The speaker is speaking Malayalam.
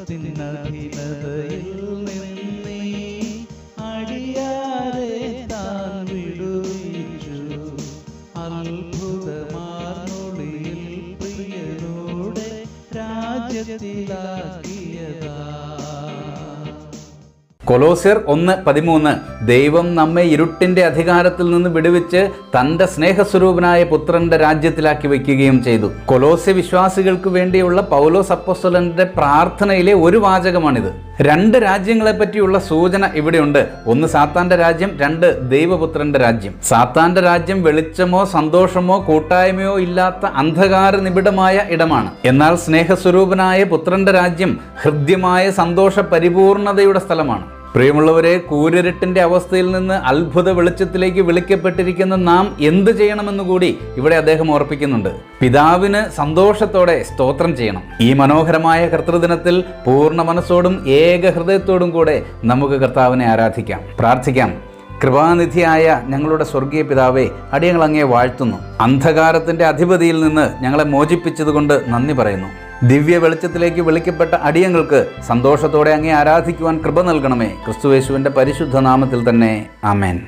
അധീനതയിൽ നിന്നീ അടിയാരെ താൻ വിടുവിച്ചു. അത്ഭുതമാർന്നൊളിയിൽ പ്രിയനോടെ രാജ്യത്തിലാക്കിയതാ. കൊലോസ്യർ ഒന്ന് പതിമൂന്ന് ദൈവം നമ്മെ ഇരുട്ടിന്റെ അധികാരത്തിൽ നിന്ന് വിടുവിച്ച് തന്റെ സ്നേഹസ്വരൂപനായ പുത്രന്റെ രാജ്യത്തിലാക്കി വയ്ക്കുകയും ചെയ്തു. കൊലോസ്യ വിശ്വാസികൾക്ക് വേണ്ടിയുള്ള പൗലോസ് അപ്പോസ്തലന്റെ പ്രാർത്ഥനയിലെ ഒരു വാചകമാണിത്. രണ്ട് രാജ്യങ്ങളെ പറ്റിയുള്ള സൂചന ഇവിടെയുണ്ട്. ഒന്ന് സാത്താന്റെ രാജ്യം രണ്ട് ദൈവപുത്രന്റെ രാജ്യം. സാത്താന്റെ രാജ്യം വെളിച്ചമോ സന്തോഷമോ കൂട്ടായ്മയോ ഇല്ലാത്ത അന്ധകാര നിബിഡമായ ഇടമാണ്. എന്നാൽ സ്നേഹസ്വരൂപനായ പുത്രന്റെ രാജ്യം ഹൃദ്യമായ സന്തോഷ പരിപൂർണതയുടെ സ്ഥലമാണ്. പ്രിയമുള്ളവരെ കൂരിരുട്ടിന്റെ അവസ്ഥയിൽ നിന്ന് അത്ഭുത വെളിച്ചത്തിലേക്ക് വിളിക്കപ്പെട്ടിരിക്കുന്ന നാം എന്ത് ചെയ്യണമെന്ന് കൂടി ഇവിടെ അദ്ദേഹം ഓർപ്പിക്കുന്നുണ്ട്. പിതാവിന് സന്തോഷത്തോടെ സ്തോത്രം ചെയ്യണം. ഈ മനോഹരമായ കർത്തൃദിനത്തിൽ പൂർണ മനസ്സോടും ഏക ഹൃദയത്തോടും കൂടെ നമുക്ക് കർത്താവിനെ ആരാധിക്കാം. പ്രാർത്ഥിക്കാം. കൃപാനിധിയായ ഞങ്ങളുടെ സ്വർഗീയ പിതാവെ അടിയങ്ങൾ അങ്ങേ വാഴ്ത്തുന്നു. അന്ധകാരത്തിന്റെ അധിപതിയിൽ നിന്ന് ഞങ്ങളെ മോചിപ്പിച്ചതുകൊണ്ട് നന്ദി പറയുന്നു. ദിവ്യ വെളിച്ചത്തിലേക്ക് വിളിക്കപ്പെട്ട അടിയങ്ങൾക്ക് സന്തോഷത്തോടെ അങ്ങേ ആരാധിക്കുവാൻ കൃപ നൽകണമേ. ക്രിസ്തുവേശുവിന്റെ പരിശുദ്ധ നാമത്തിൽ തന്നെ. ആമേൻ.